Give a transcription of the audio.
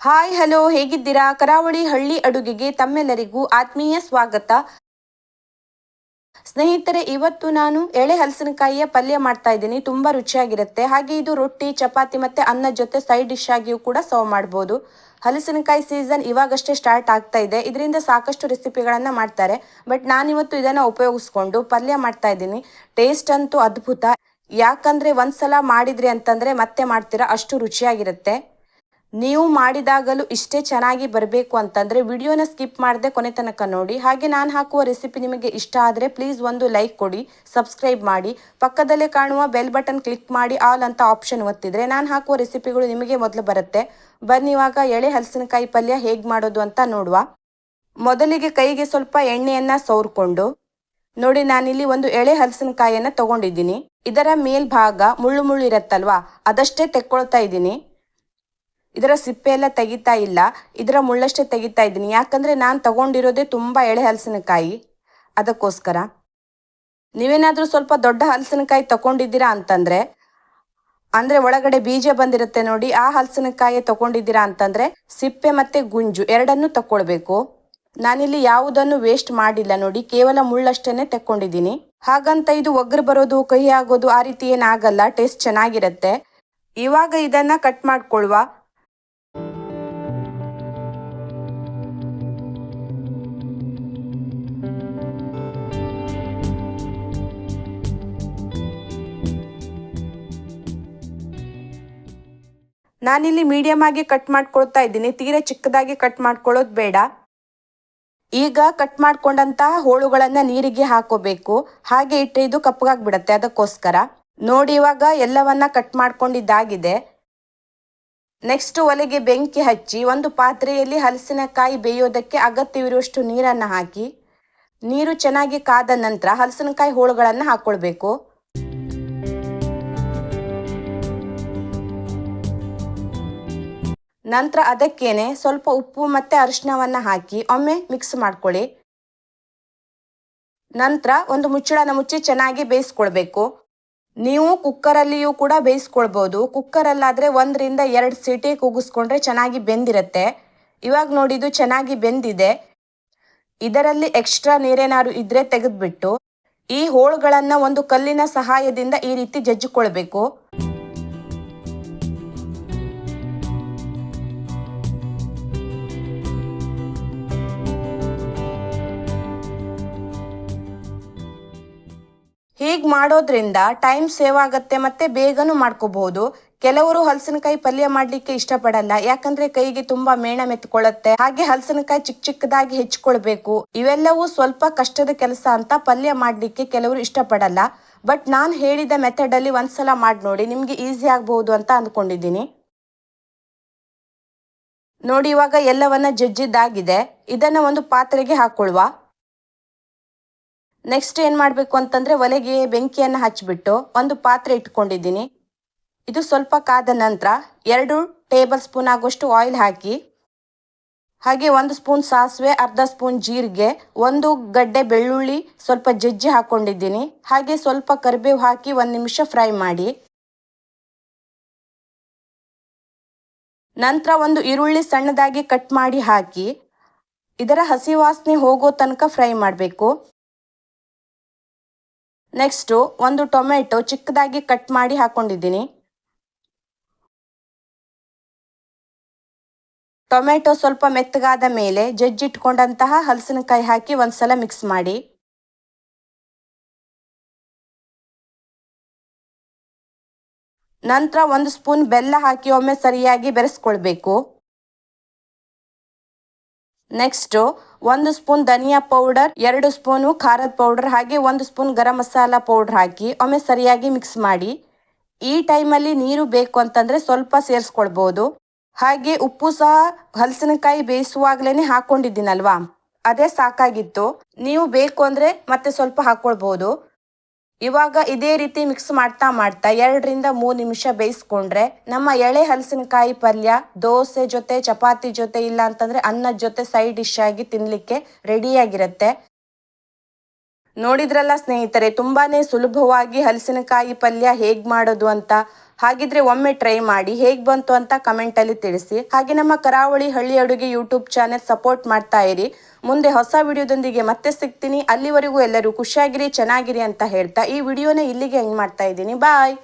Hi, hello, ಹೇಗಿದ್ದೀರಾ? ಕರಾವಳಿ ಹಳ್ಳಿ ಅಡುಗೆಗೆ ತಮ್ಮೆಲ್ಲರಿಗೂ ಆತ್ಮೀಯ ಸ್ವಾಗತ. ಸ್ನೇಹಿತರೆ, ಇವತ್ತು ನಾನು ಎಳೆ ಹಲಸಿನಕಾಯಿಯ ಪಲ್ಯ ಮಾಡ್ತಾ ಇದ್ದೀನಿ. ತುಂಬಾ ರುಚಿಯಾಗಿರುತ್ತೆ. ಹಾಗೆ ಇದು ರೊಟ್ಟಿ, ಚಪಾತಿ ಮತ್ತೆ ಅನ್ನ ಜೊತೆ ಸೈಡ್ ಡಿಶ್ ಆಗಿಯೂ ಕೂಡ ಸರ್ವ್ ಮಾಡ್ಬೋದು. ಹಲಸಿನಕಾಯಿ ಸೀಸನ್ ಇವಾಗಷ್ಟೇ ಸ್ಟಾರ್ಟ್ ಆಗ್ತಾ ಇದೆ. ಇದರಿಂದ ಸಾಕಷ್ಟು ರೆಸಿಪಿಗಳನ್ನ ಮಾಡ್ತಾರೆ. ಬಟ್ ನಾನಿವತ್ತು ಇದನ್ನ ಉಪಯೋಗಿಸ್ಕೊಂಡು ಪಲ್ಯ ಮಾಡ್ತಾ ಇದ್ದೀನಿ. ಟೇಸ್ಟ್ ಅಂತೂ ಅದ್ಭುತ. ಯಾಕಂದ್ರೆ ಒಂದ್ಸಲ ಮಾಡಿದ್ರಿ ಅಂತಂದ್ರೆ ಮತ್ತೆ ಮಾಡ್ತೀರಾ? ಅಷ್ಟು ರುಚಿಯಾಗಿರುತ್ತೆ. ನೀವು ಮಾಡಿದಾಗಲೂ ಇಷ್ಟೇ ಚೆನ್ನಾಗಿ ಬರಬೇಕು ಅಂತಂದರೆ ವಿಡಿಯೋನ ಸ್ಕಿಪ್ ಮಾಡದೆ ಕೊನೆ ತನಕ ನೋಡಿ. ಹಾಗೆ ನಾನು ಹಾಕುವ ರೆಸಿಪಿ ನಿಮಗೆ ಇಷ್ಟ ಆದರೆ ಪ್ಲೀಸ್ ಒಂದು ಲೈಕ್ ಕೊಡಿ, ಸಬ್ಸ್ಕ್ರೈಬ್ ಮಾಡಿ. ಪಕ್ಕದಲ್ಲೇ ಕಾಣುವ ಬೆಲ್ ಬಟನ್ ಕ್ಲಿಕ್ ಮಾಡಿ, ಆಲ್ ಅಂತ ಆಪ್ಷನ್ ಒತ್ತಿದರೆ ನಾನು ಹಾಕುವ ರೆಸಿಪಿಗಳು ನಿಮಗೆ ಮೊದಲು ಬರುತ್ತೆ. ಬನ್ನಿ ಇವಾಗ ಎಳೆ ಹಲಸಿನಕಾಯಿ ಪಲ್ಯ ಹೇಗೆ ಮಾಡೋದು ಅಂತ ನೋಡುವ. ಮೊದಲಿಗೆ ಕೈಗೆ ಸ್ವಲ್ಪ ಎಣ್ಣೆಯನ್ನು ಸೌರ್ಕೊಂಡು, ನೋಡಿ ನಾನಿಲ್ಲಿ ಒಂದು ಎಳೆ ಹಲಸಿನಕಾಯಿಯನ್ನು ತಗೊಂಡಿದ್ದೀನಿ. ಇದರ ಮೇಲ್ಭಾಗ ಮುಳ್ಳು ಮುಳ್ಳು ಇರತ್ತಲ್ವಾ, ಅದಷ್ಟೇ ತೆಕ್ಕೊಳ್ತಾ ಇದ್ದೀನಿ. ಇದರ ಸಿಪ್ಪೆ ಎಲ್ಲ ತೆಗಿತಾ ಇಲ್ಲ, ಇದರ ಮುಳ್ಳಷ್ಟೇ ತೆಗಿತಾ ಇದ್ದೀನಿ. ಯಾಕಂದ್ರೆ ನಾನು ತಗೊಂಡಿರೋದೇ ತುಂಬಾ ಎಳೆ ಹಲಸಿನಕಾಯಿ. ಅದಕ್ಕೋಸ್ಕರ. ನೀವೇನಾದರೂ ಸ್ವಲ್ಪ ದೊಡ್ಡ ಹಲಸಿನಕಾಯಿ ತಗೊಂಡಿದ್ದೀರಾ ಅಂತಂದ್ರೆ, ಅಂದ್ರೆ ಒಳಗಡೆ ಬೀಜ ಬಂದಿರುತ್ತೆ ನೋಡಿ, ಆ ಹಲಸಿನಕಾಯಿ ತಗೊಂಡಿದ್ದೀರಾ ಅಂತಂದ್ರೆ ಸಿಪ್ಪೆ ಮತ್ತೆ ಗುಂಜು ಎರಡನ್ನೂ ತಕೊಳ್ಬೇಕು ನಾನಿಲ್ಲಿ ಯಾವುದನ್ನು ವೇಸ್ಟ್ ಮಾಡಿಲ್ಲ ನೋಡಿ, ಕೇವಲ ಮುಳ್ಳಷ್ಟೇ ತಕ್ಕೊಂಡಿದ್ದೀನಿ. ಹಾಗಂತ ಇದು ಒಗ್ರು ಬರೋದು, ಕಹಿ ಆಗೋದು ಆ ರೀತಿ ಏನಾಗಲ್ಲ ಟೇಸ್ಟ್ ಚೆನ್ನಾಗಿರುತ್ತೆ. ಇವಾಗ ಇದನ್ನ ಕಟ್ ಮಾಡ್ಕೊಳ್ವಾ. ನಾನಿಲ್ಲಿ ಮೀಡಿಯಂ ಆಗಿ ಕಟ್ ಮಾಡ್ಕೊಳ್ತಾ ಇದ್ದೀನಿ. ತೀರಾ ಚಿಕ್ಕದಾಗಿ ಕಟ್ ಮಾಡ್ಕೊಳ್ಳೋದು ಬೇಡ. ಈಗ ಕಟ್ ಮಾಡ್ಕೊಂಡಂತಹ ಹೋಳುಗಳನ್ನು ನೀರಿಗೆ ಹಾಕೋಬೇಕು. ಹಾಗೆ ಇಟ್ಟರೆ ಇದು ಕಪ್ಪಗಾಗ್ಬಿಡತ್ತೆ ಅದಕ್ಕೋಸ್ಕರ. ನೋಡಿ ಇವಾಗ ಎಲ್ಲವನ್ನ ಕಟ್ ಮಾಡ್ಕೊಂಡಿದ್ದಾಗಿದೆ. ನೆಕ್ಸ್ಟ್ ಒಲೆಗೆ ಬೆಂಕಿ ಹಚ್ಚಿ ಒಂದು ಪಾತ್ರೆಯಲ್ಲಿ ಹಲಸಿನಕಾಯಿ ಬೇಯೋದಕ್ಕೆ ಅಗತ್ಯವಿರುವಷ್ಟು ನೀರನ್ನು ಹಾಕಿ. ನೀರು ಚೆನ್ನಾಗಿ ಕಾದ ನಂತರ ಹಲಸಿನಕಾಯಿ ಹೋಳುಗಳನ್ನು ಹಾಕೊಳ್ಬೇಕು. ನಂತರ ಅದಕ್ಕೇನೆ ಸ್ವಲ್ಪ ಉಪ್ಪು ಮತ್ತೆ ಅರಿಶಿನವನ್ನ ಹಾಕಿ ಒಮ್ಮೆ ಮಿಕ್ಸ್ ಮಾಡ್ಕೊಳ್ಳಿ. ನಂತರ ಒಂದು ಮುಚ್ಚಳನ ಮುಚ್ಚಿ ಚೆನ್ನಾಗಿ ಬೇಯಿಸ್ಕೊಳ್ಬೇಕು. ನೀವು ಕುಕ್ಕರಲ್ಲಿಯೂ ಕೂಡ ಬೇಯಿಸ್ಕೊಳ್ಬೋದು. ಕುಕ್ಕರಲ್ಲಾದರೆ ಒಂದರಿಂದ ಎರಡು ಸೀಟಿ ಕೂಗಿಸ್ಕೊಂಡ್ರೆ ಚೆನ್ನಾಗಿ ಬೆಂದಿರುತ್ತೆ. ಇವಾಗ ನೋಡಿ ಇದು ಚೆನ್ನಾಗಿ ಬೆಂದಿದೆ. ಇದರಲ್ಲಿ ಎಕ್ಸ್ಟ್ರಾ ನೀರೇನಾದ್ರು ಇದ್ರೆ ತೆಗೆದ್ಬಿಟ್ಟು ಈ ಹೋಳುಗಳನ್ನು ಒಂದು ಕಲ್ಲಿನ ಸಹಾಯದಿಂದ ಈ ರೀತಿ ಜಜ್ಜಿಕೊಳ್ಬೇಕು. ಹೀಗ್ ಮಾಡೋದ್ರಿಂದ ಟೈಮ್ ಸೇವ್ ಆಗತ್ತೆ ಮತ್ತೆ ಬೇಗನೂ ಮಾಡ್ಕೋಬಹುದು ಕೆಲವರು ಹಲಸಿನಕಾಯಿ ಪಲ್ಯ ಮಾಡ್ಲಿಕ್ಕೆ ಇಷ್ಟಪಡಲ್ಲ. ಯಾಕಂದ್ರೆ ಕೈಗೆ ತುಂಬಾ ಮೇಣ ಮೆತ್ಕೊಳ್ಳುತ್ತೆ. ಹಾಗೆ ಹಲಸಿನಕಾಯಿ ಚಿಕ್ಕ ಚಿಕ್ಕದಾಗಿ ಹೆಚ್ಚಿಕೊಳ್ಬೇಕು ಇವೆಲ್ಲವೂ ಸ್ವಲ್ಪ ಕಷ್ಟದ ಕೆಲಸ ಅಂತ ಪಲ್ಯ ಮಾಡ್ಲಿಕ್ಕೆ ಕೆಲವರು ಇಷ್ಟಪಡಲ್ಲ. ಬಟ್ ನಾನು ಹೇಳಿದ ಮೆಥಡ್ ಅಲ್ಲಿ ಒಂದ್ಸಲ ಮಾಡಿ ನೋಡಿ. ನಿಮ್ಗೆ ಈಸಿ ಆಗಬಹುದು ಅಂತ ಅಂದ್ಕೊಂಡಿದ್ದೀನಿ ನೋಡಿ ಇವಾಗ ಎಲ್ಲವನ್ನ ಜಜ್ಜಿದ್ದಾಗಿದೆ. ಇದನ್ನ ಒಂದು ಪಾತ್ರೆಗೆ ಹಾಕೊಳ್ಳುವ. ನೆಕ್ಸ್ಟ್ ಏನು ಮಾಡಬೇಕು ಅಂತಂದ್ರೆ ಒಲೆಗೆ ಬೆಂಕಿಯನ್ನ ಹಚ್ಚಿಬಿಟ್ಟು ಒಂದು ಪಾತ್ರೆ ಇಟ್ಕೊಂಡಿದ್ದೀನಿ. ಇದು ಸ್ವಲ್ಪ ಕಾದ ನಂತರ ಎರಡು ಟೇಬಲ್ ಸ್ಪೂನ್ ಆಗುವಷ್ಟು ಆಯಿಲ್ ಹಾಕಿ, ಹಾಗೆ ಒಂದು ಸ್ಪೂನ್ ಸಾಸಿವೆ, ಅರ್ಧ ಸ್ಪೂನ್ ಜೀರಿಗೆ, ಒಂದು ಗಡ್ಡೆ ಬೆಳ್ಳುಳ್ಳಿ ಸ್ವಲ್ಪ ಜಜ್ಜಿ ಹಾಕೊಂಡಿದ್ದೀನಿ. ಹಾಗೆ ಸ್ವಲ್ಪ ಕರಿಬೇವು ಹಾಕಿ ಒಂದು ನಿಮಿಷ ಫ್ರೈ ಮಾಡಿ. ನಂತರ ಒಂದು ಈರುಳ್ಳಿ ಸಣ್ಣದಾಗಿ ಕಟ್ ಮಾಡಿ ಹಾಕಿ, ಇದರ ಹಸಿ ವಾಸನೆ ಹೋಗೋ ತನಕ ಫ್ರೈ ಮಾಡಬೇಕು. ನೆಕ್ಸ್ಟು ಒಂದು ಟೊಮೆಟೊ ಚಿಕ್ಕದಾಗಿ ಕಟ್ ಮಾಡಿ ಹಾಕ್ಕೊಂಡಿದ್ದೀನಿ ಟೊಮೆಟೊ ಸ್ವಲ್ಪ ಮೆತ್ತಗಾದ ಮೇಲೆ ಜಜ್ಜಿಟ್ಕೊಂಡಂತಹ ಹಲಸಿನಕಾಯಿ ಹಾಕಿ ಒಂದ್ಸಲ ಮಿಕ್ಸ್ ಮಾಡಿ. ನಂತರ ಒಂದು ಸ್ಪೂನ್ ಬೆಲ್ಲ ಹಾಕಿ ಒಮ್ಮೆ ಸರಿಯಾಗಿ ಬೆರೆಸ್ಕೊಳ್ಬೇಕು. ನೆಕ್ಸ್ಟ್ ಒಂದು ಸ್ಪೂನ್ ಧನಿಯಾ ಪೌಡರ್, ಎರಡು ಸ್ಪೂನು ಖಾರದ ಪೌಡರ್, ಹಾಗೆ ಒಂದು ಸ್ಪೂನ್ ಗರಂ ಮಸಾಲ ಪೌಡರ್ ಹಾಕಿ ಒಮ್ಮೆ ಸರಿಯಾಗಿ ಮಿಕ್ಸ್ ಮಾಡಿ. ಈ ಟೈಮಲ್ಲಿ ನೀರು ಬೇಕು ಅಂತಂದ್ರೆ ಸ್ವಲ್ಪ ಸೇರಿಸ್ಕೊಳ್ಬೋದು. ಹಾಗೆ ಉಪ್ಪು ಸಹ ಹಲಸಿನಕಾಯಿ ಬೇಯಿಸುವಾಗ್ಲೇನೆ ಹಾಕೊಂಡಿದ್ದೀನಲ್ವಾ? ಅದೇ ಸಾಕಾಗಿತ್ತು. ನೀವು ಬೇಕು ಅಂದ್ರೆ ಮತ್ತೆ ಸ್ವಲ್ಪ ಹಾಕೊಳ್ಬಹುದು ಇವಾಗ ಇದೇ ರೀತಿ ಮಿಕ್ಸ್ ಮಾಡ್ತಾ ಮಾಡ್ತಾ ಎರಡರಿಂದ ಮೂರು ನಿಮಿಷ ಬೇಯಿಸ್ಕೊಂಡ್ರೆ ನಮ್ಮ ಎಳೆ ಹಲಸಿನಕಾಯಿ ಪಲ್ಯ, ದೋಸೆ ಜೊತೆ, ಚಪಾತಿ ಜೊತೆ ಇಲ್ಲ ಅಂತಂದ್ರೆ ಅನ್ನದ ಜೊತೆ ಸೈಡ್ ಡಿಶ್ ಆಗಿ ತಿನ್ಲಿಕ್ಕೆ ರೆಡಿಯಾಗಿರುತ್ತೆ ನೋಡಿದ್ರಲ್ಲ ಸ್ನೇಹಿತರೆ, ತುಂಬಾನೇ ಸುಲಭವಾಗಿ ಹಲಸಿನಕಾಯಿ ಪಲ್ಯ ಹೇಗ್ ಮಾಡೋದು ಅಂತ? ಹಾಗಿದ್ರೆ ಒಮ್ಮೆ ಟ್ರೈ ಮಾಡಿ, ಹೇಗ್ ಬಂತು ಅಂತ ಕಮೆಂಟ್ ಅಲ್ಲಿ ತಿಳಿಸಿ. ಹಾಗೆ ನಮ್ಮ ಕರಾವಳಿ ಹಳ್ಳಿ ಅಡುಗೆ ಯೂಟ್ಯೂಬ್ ಚಾನೆಲ್ ಸಪೋರ್ಟ್ ಮಾಡ್ತಾ ಇರಿ. ಮುಂದೆ ಹೊಸ ವಿಡಿಯೋದೊಂದಿಗೆ ಮತ್ತೆ ಸಿಗ್ತೀನಿ. ಅಲ್ಲಿವರೆಗೂ ಎಲ್ಲರೂ ಖುಷಿಯಾಗಿರಿ, ಚೆನ್ನಾಗಿರಿ ಅಂತ ಹೇಳ್ತಾ ಈ ವಿಡಿಯೋನ ಇಲ್ಲಿಗೆ ಎಂಡ್ ಮಾಡ್ತಾ ಇದ್ದೀನಿ. ಬಾಯ್